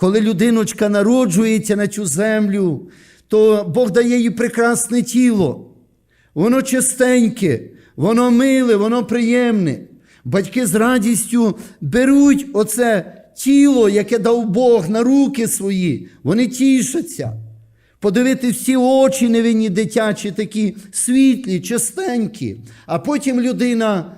Коли людиночка народжується на цю землю, то Бог дає їй прекрасне тіло. Воно чистеньке, воно миле, воно приємне. Батьки з радістю беруть оце тіло, яке дав Бог на руки свої, вони тішаться. Подивити всі очі невинні дитячі, такі світлі, чистенькі. А потім людина,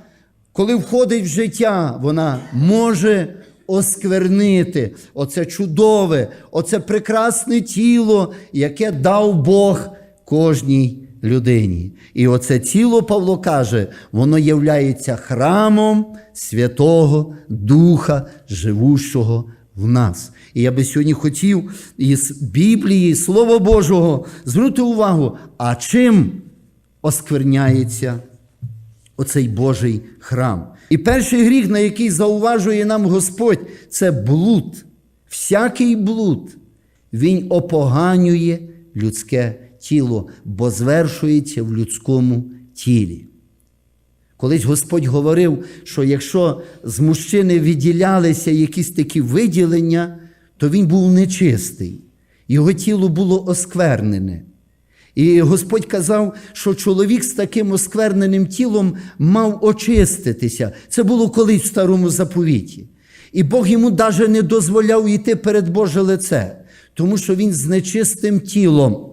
коли входить в життя, вона може осквернити оце чудове, оце прекрасне тіло, яке дав Бог кожній людині. І оце тіло, Павло каже, воно являється храмом Святого Духа, живущого в нас. І я би сьогодні хотів із Біблії, Слова Божого, звернути увагу, а чим оскверняється оцей Божий храм. І перший гріх, на який зауважує нам Господь, це блуд. Всякий блуд, він опоганює людське тіло, бо звершується в людському тілі. Колись Господь говорив, що якщо з мужчини відділялися якісь такі виділення, то він був нечистий, його тіло було осквернене. І Господь казав, що чоловік з таким оскверненим тілом мав очиститися. Це було колись в старому заповіті. І Бог йому навіть не дозволяв йти перед Боже лице, тому що він з нечистим тілом.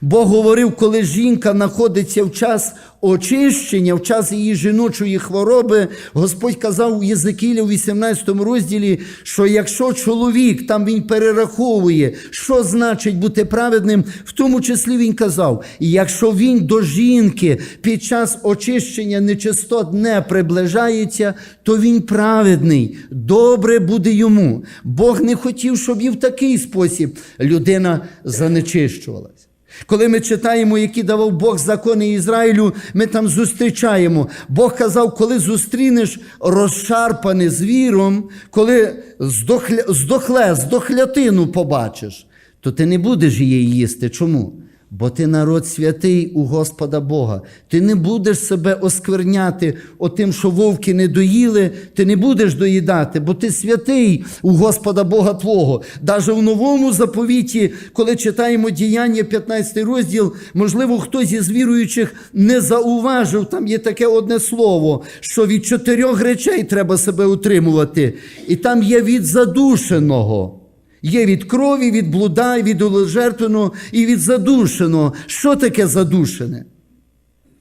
Бог говорив, коли жінка знаходиться в час очищення, в час її жіночої хвороби, Господь казав у Єзекілі у 18 розділі, що якщо чоловік там він перераховує, що значить бути праведним, в тому числі він казав, якщо він до жінки під час очищення нечистот не приближається, то він праведний, добре буде йому. Бог не хотів, щоб і в такий спосіб людина занечищувалась. Коли ми читаємо, які давав Бог закони Ізраїлю, ми там зустрічаємо. Бог казав, коли зустрінеш розшарпане звіром, коли здохле, здохлятину побачиш, то ти не будеш її їсти. Чому? Бо ти народ святий у Господа Бога. Ти не будеш себе оскверняти отим, що вовки не доїли, ти не будеш доїдати, бо ти святий у Господа Бога Твого. Даже в новому заповіті, коли читаємо діяння, 15 розділ, можливо, хтось із віруючих не зауважив, там є таке одне слово, що від чотирьох речей треба себе утримувати. І там є від задушеного. Є від крові, від блуда, від жертвеного і від задушеного. Що таке задушене?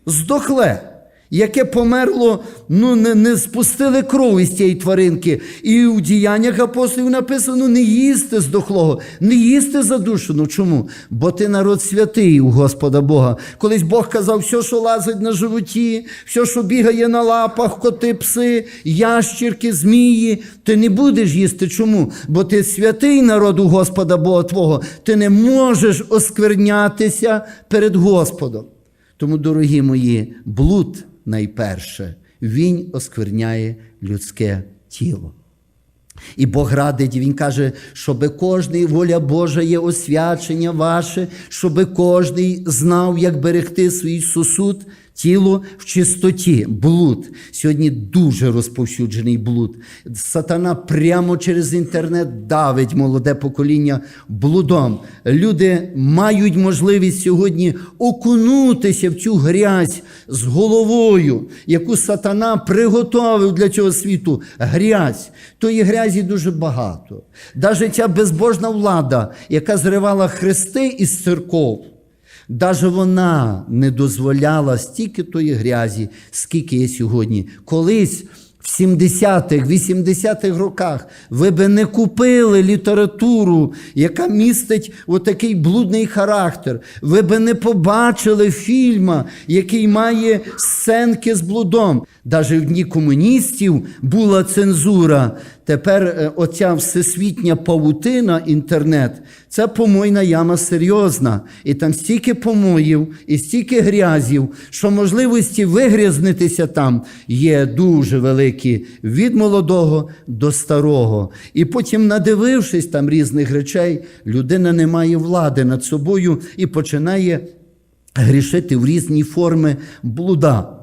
Здохле, яке померло, ну не, не спустили кров із цієї тваринки. І у діяннях апостолів написано: не їсти здохлого, не їсти задушеного. Чому? Бо ти народ святий у Господа Бога. Колись Бог казав, все, що лазить на животі, все, що бігає на лапах, коти, пси, ящірки, змії, ти не будеш їсти. Чому? Бо ти святий народ у Господа Бога Твого. Ти не можеш осквернятися перед Господом. Тому, дорогі мої, блуд найперше, він оскверняє людське тіло. І Бог радить, Він каже, щоб кожний воля Божа є освячення ваше, щоб кожний знав, як берегти свій сосуд, тіло в чистоті, блуд. Сьогодні дуже розповсюджений блуд. Сатана прямо через інтернет давить молоде покоління блудом. Люди мають можливість сьогодні окунутися в цю грязь з головою, яку сатана приготовив для цього світу. Грязь. Тої грязі дуже багато. Навіть ця безбожна влада, яка зривала хрести із церков. Даже вона не дозволяла стільки тої грязі, скільки є сьогодні. Колись в 70-х, 80-х роках ви би не купили літературу, яка містить отакий блудний характер. Ви би не побачили фільма, який має сценки з блудом. Даже в дні комуністів була цензура. Тепер е, оця всесвітня павутина, інтернет, це помойна яма серйозна. І там стільки помоїв, і стільки грязів, що можливості вигрязнитися там є дуже великі від молодого до старого. І потім, надивившись там різних речей, людина не має влади над собою і починає грішити в різні форми блуда.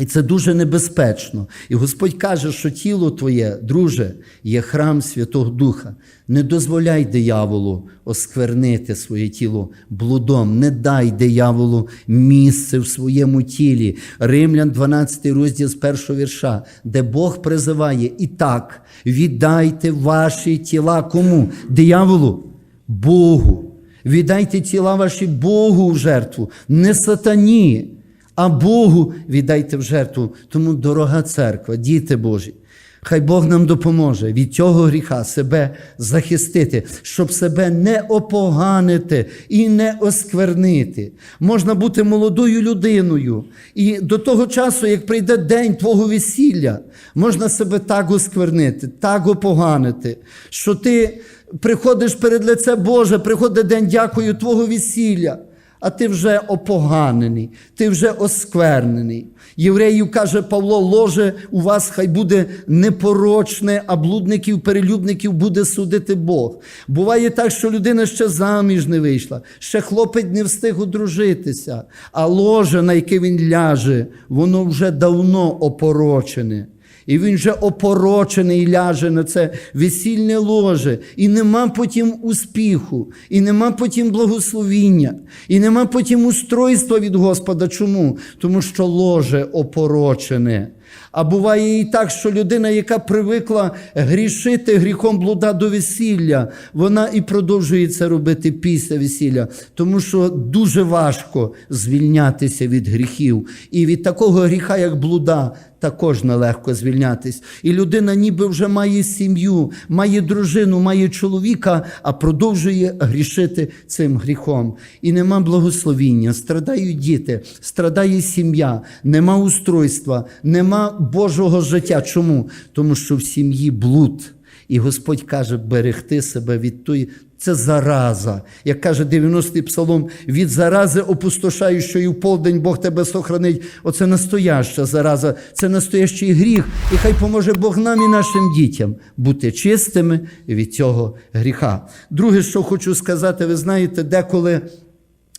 І це дуже небезпечно. І Господь каже, що тіло твоє, друже, є храм Святого Духа. Не дозволяй дияволу осквернити своє тіло блудом, не дай дияволу місце в своєму тілі. Римлян 12 розділ з першого вірша, де Бог призиває і так, віддайте ваші тіла кому? Дияволу? Богу. Віддайте тіла ваші Богу в жертву, не сатані а Богу віддайте в жертву. Тому, дорога церква, діти Божі, хай Бог нам допоможе від цього гріха себе захистити, щоб себе не опоганити і не осквернити. Можна бути молодою людиною, і до того часу, як прийде день твого весілля, можна себе так осквернити, так опоганити, що ти приходиш перед лице Боже, приходить день, дякую твого весілля а ти вже опоганений, ти вже осквернений. Євреїв каже Павло, ложе у вас хай буде непорочне, а блудників, перелюбників буде судити Бог. Буває так, що людина ще заміж не вийшла, ще хлопець не встиг одружитися, а ложе, на яке він ляже, воно вже давно опорочене. І він вже опорочений ляже на це весільне ложе, і нема потім успіху, і нема потім благословіння, і нема потім устройства від Господа. Чому? Тому що ложе опорочене. А буває і так, що людина, яка привикла грішити гріхом блуда до весілля, вона і продовжує це робити після весілля, тому що дуже важко звільнятися від гріхів. І від такого гріха, як блуда, також нелегко звільнятись. І людина ніби вже має сім'ю, має дружину, має чоловіка, а продовжує грішити цим гріхом. І нема благословіння, страдають діти, страдає сім'я, нема устройства, нема Божого життя. Чому? Тому що в сім'ї блуд. І Господь каже, берегти себе від тої. Це зараза. Як каже 90-й псалом, від зарази опустошаючої в полдень Бог тебе сохранить. Оце настояща зараза, це настоящий гріх. І хай поможе Бог нам і нашим дітям бути чистими від цього гріха. Друге, що хочу сказати, ви знаєте, деколи.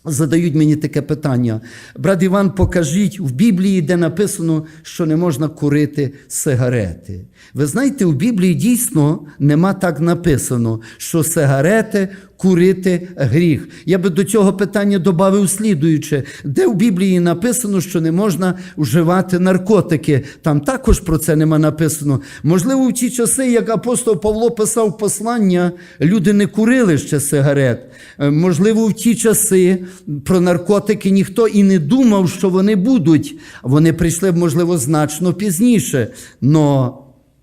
Задають мені таке питання. Брат Іван, покажіть в Біблії, де написано, що не можна курити сигарети. Ви знаєте, у Біблії дійсно нема так написано, що сигарети курити гріх. Я би до цього питання додав слідуюче, де в Біблії написано, що не можна вживати наркотики. Там також про це нема написано. Можливо, в ті часи, як апостол Павло писав послання, люди не курили ще сигарет. Е, Можливо, в ті часи про наркотики ніхто і не думав, що вони будуть. Вони прийшли, можливо, значно пізніше. Но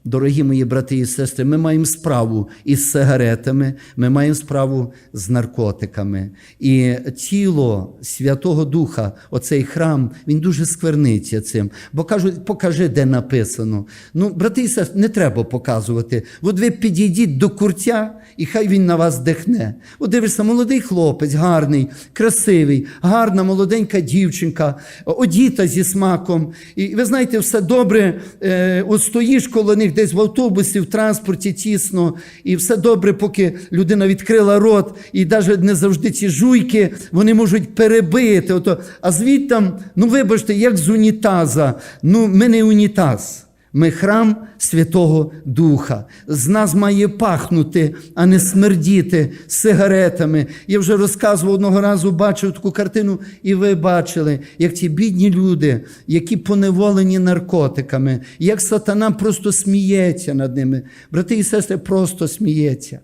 Дорогі мої брати і сестри, ми маємо справу із сигаретами, ми маємо справу з наркотиками. І тіло Святого Духа, оцей храм, він дуже скверниться цим. Бо кажуть, покажи, де написано. Ну, брати і сестри, не треба показувати. От ви підійдіть до курця, і хай він на вас дихне. От дивишся, молодий хлопець, гарний, красивий, гарна молоденька дівчинка, одіта зі смаком. І ви знаєте, все добре, е, от стоїш коло них десь в автобусі, в транспорті тісно, і все добре, поки людина відкрила рот, і навіть не завжди ці жуйки вони можуть перебити. Ото, а звідтам, ну вибачте, як з унітаза. Ну, ми не унітаз. Ми храм Святого Духа. З нас має пахнути, а не смердіти сигаретами. Я вже розказував одного разу, бачив таку картину, і ви бачили, як ті бідні люди, які поневолені наркотиками, як сатана просто сміється над ними. Брати і сестри, просто сміється.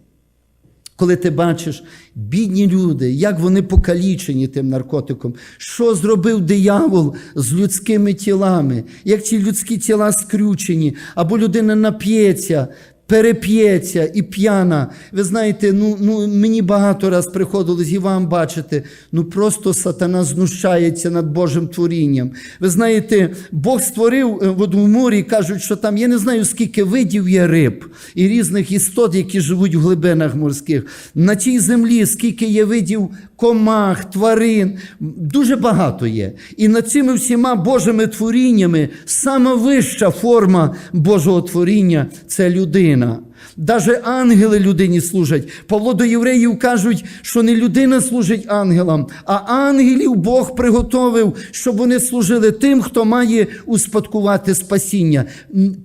Коли ти бачиш бідні люди, як вони покалічені тим наркотиком, що зробив диявол з людськими тілами, як ці людські тіла скрючені, або людина нап'ється, переп'ється і п'яна. Ви знаєте, ну, ну мені багато раз приходилось і вам бачити, ну просто сатана знущається над Божим творінням. Ви знаєте, Бог створив е, у морі, кажуть, що там я не знаю, скільки видів є риб і різних істот, які живуть в глибинах морських. На тій землі, скільки є видів комах, тварин, дуже багато є. І над цими всіма Божими творіннями сама вища форма Божого творіння це людина. Даже ангели людині служать. Павло до євреїв кажуть, що не людина служить ангелам, а ангелів Бог приготовив, щоб вони служили тим, хто має успадкувати спасіння.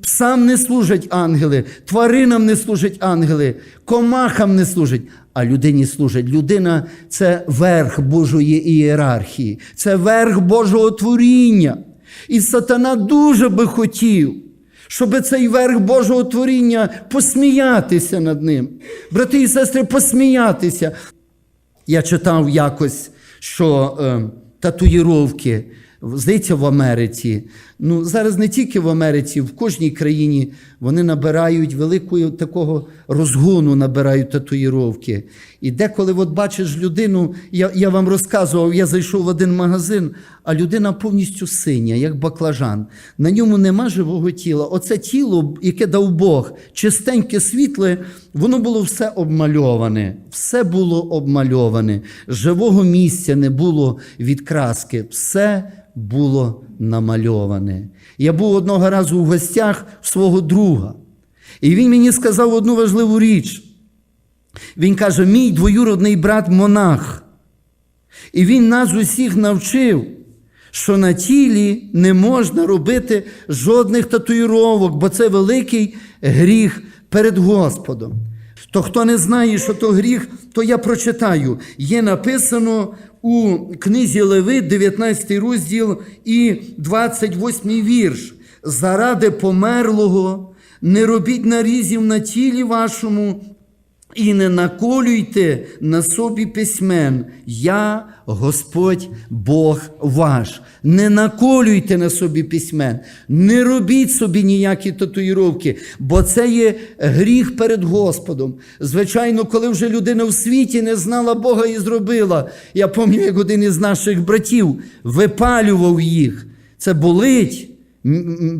Псам не служать ангели, тваринам не служать ангели, комахам не служать. А людині служать. Людина це верх Божої ієрархії, це верх Божого творіння. І сатана дуже би хотів, щоб цей верх Божого творіння посміятися над ним. Брати і сестри, посміятися. Я читав якось, що е, татуїровки, здається, в Америці. Ну, зараз не тільки в Америці, в кожній країні вони набирають великого такого розгону, набирають татуїровки. І деколи от бачиш людину, я, я вам розказував, я зайшов в один магазин, а людина повністю синя, як баклажан. На ньому нема живого тіла. Оце тіло, яке дав Бог, чистеньке світле, воно було все обмальоване. Все було обмальоване. Живого місця не було від краски. Все було намальоване. Я був одного разу в гостях свого друга, і він мені сказав одну важливу річ. Він каже: мій двоюродний брат монах. І він нас усіх навчив, що на тілі не можна робити жодних татуїровок, бо це великий гріх перед Господом. То хто не знає, що то гріх, то я прочитаю. Є написано у книзі Леви, 19 розділ і 28 вірш. Заради померлого не робіть нарізів на тілі вашому, і не наколюйте на собі письмен. Я Господь Бог ваш. Не наколюйте на собі письмен, не робіть собі ніякі татуїровки, бо це є гріх перед Господом. Звичайно, коли вже людина в світі не знала Бога і зробила. Я пам'ятаю, як один із наших братів випалював їх. Це болить.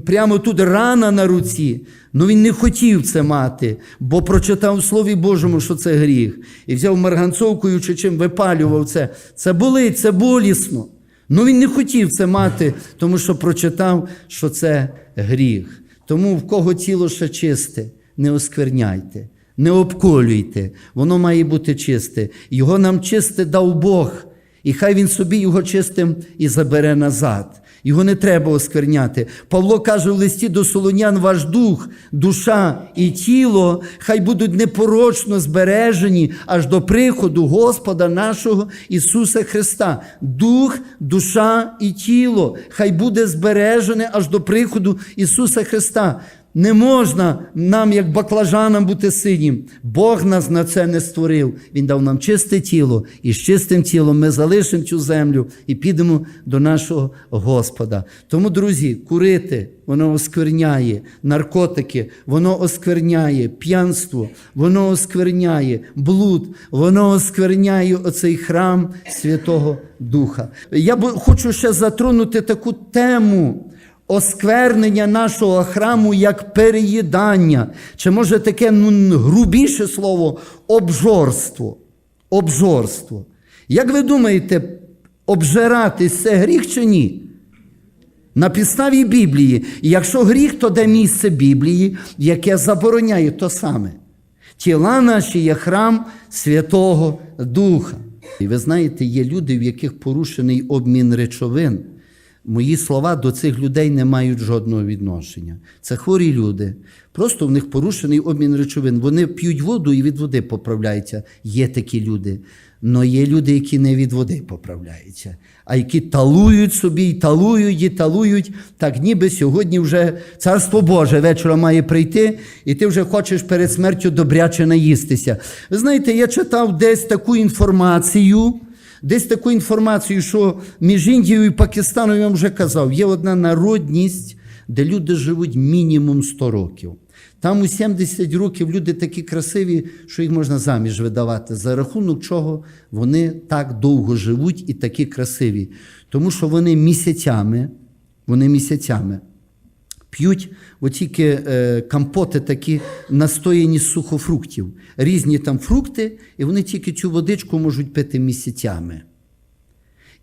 Прямо тут рана на руці. Ну він не хотів це мати, бо прочитав в Слові Божому, що це гріх. І взяв марганцовкою чи чим випалював це. Це болить, це болісно. Ну він не хотів це мати, тому що прочитав, що це гріх. Тому в кого тіло ще чисте, не оскверняйте, не обколюйте. Воно має бути чисте. Його нам чисте дав Бог. І хай він собі його чистим і забере назад. Його не треба оскверняти. Павло каже в листі до Солонян: ваш дух, душа і тіло хай будуть непорочно збережені аж до приходу Господа нашого Ісуса Христа. Дух, душа і тіло хай буде збережене аж до приходу Ісуса Христа. Не можна нам, як баклажанам, бути синім. Бог нас на це не створив. Він дав нам чисте тіло, і з чистим тілом ми залишимо цю землю і підемо до нашого Господа. Тому, друзі, курити воно оскверняє, наркотики, воно оскверняє, п'янство, воно оскверняє, блуд, воно оскверняє оцей храм Святого Духа. Я хочу ще затронути таку тему осквернення нашого храму як переїдання, чи може таке ну, грубіше слово обжорство. Обжорство. Як ви думаєте, обжиратись це гріх чи ні? На підставі Біблії. Якщо гріх, то де місце Біблії, яке забороняє то саме. Тіла наші є храм Святого Духа. І ви знаєте, є люди, в яких порушений обмін речовин. Мої слова до цих людей не мають жодного відношення. Це хворі люди. Просто в них порушений обмін речовин. Вони п'ють воду і від води поправляються. Є такі люди. Але є люди, які не від води поправляються, а які талують собі, і талують і талують, так ніби сьогодні вже царство Боже вечора має прийти, і ти вже хочеш перед смертю добряче наїстися. Ви знаєте, я читав десь таку інформацію. Десь таку інформацію, що між Індією і Пакистаном, я вам вже казав, є одна народність, де люди живуть мінімум 100 років. Там у 70 років люди такі красиві, що їх можна заміж видавати, за рахунок чого вони так довго живуть і такі красиві. Тому що вони місяцями, вони місяцями п'ють тільки е, компоти такі настояні з сухофруктів, різні там фрукти, і вони тільки цю водичку можуть пити місяцями.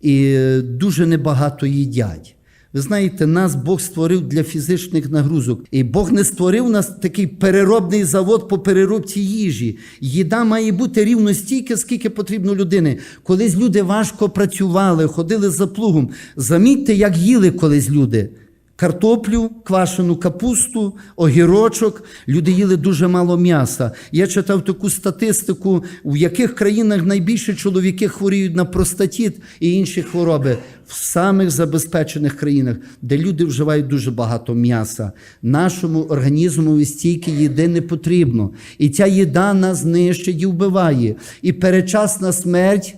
І е, дуже небагато їдять. Ви знаєте, нас Бог створив для фізичних нагрузок. І Бог не створив нас такий переробний завод по переробці їжі. Їда має бути рівно стільки, скільки потрібно людини. Колись люди важко працювали, ходили за плугом. Замітьте, як їли колись люди. Картоплю, квашену капусту, огірочок. Люди їли дуже мало м'яса. Я читав таку статистику, в яких країнах найбільше чоловіки хворіють на простатіт і інші хвороби. В самих забезпечених країнах, де люди вживають дуже багато м'яса. Нашому організму стільки їди не потрібно. І ця їда нас знищить і вбиває. І перечасна смерть.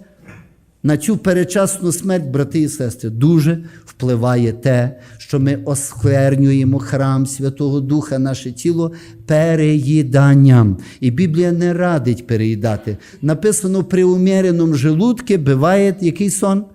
На цю перечасну смерть, брати і сестри, дуже впливає те, що ми осквернюємо храм Святого Духа, наше тіло переїданням. І Біблія не радить переїдати. Написано, при уміреному желудці буває який сон?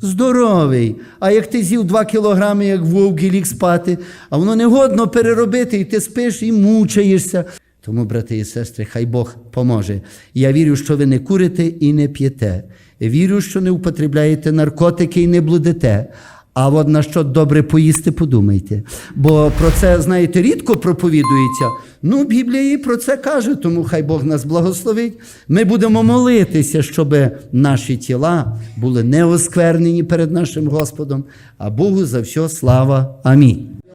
Здоровий. А як ти з'їв 2 кілограми, як вовк і ліг спати, а воно не годно переробити, і ти спиш і мучаєшся. Тому, брати і сестри, хай Бог поможе. Я вірю, що ви не курите і не п'єте. Вірю, що не употребляєте наркотики і не блудите. А от на що добре поїсти, подумайте. Бо про це, знаєте, рідко проповідується. Ну, Біблія і про це каже, тому хай Бог нас благословить. Ми будемо молитися, щоб наші тіла були не осквернені перед нашим Господом, а Богу за все слава. Амінь.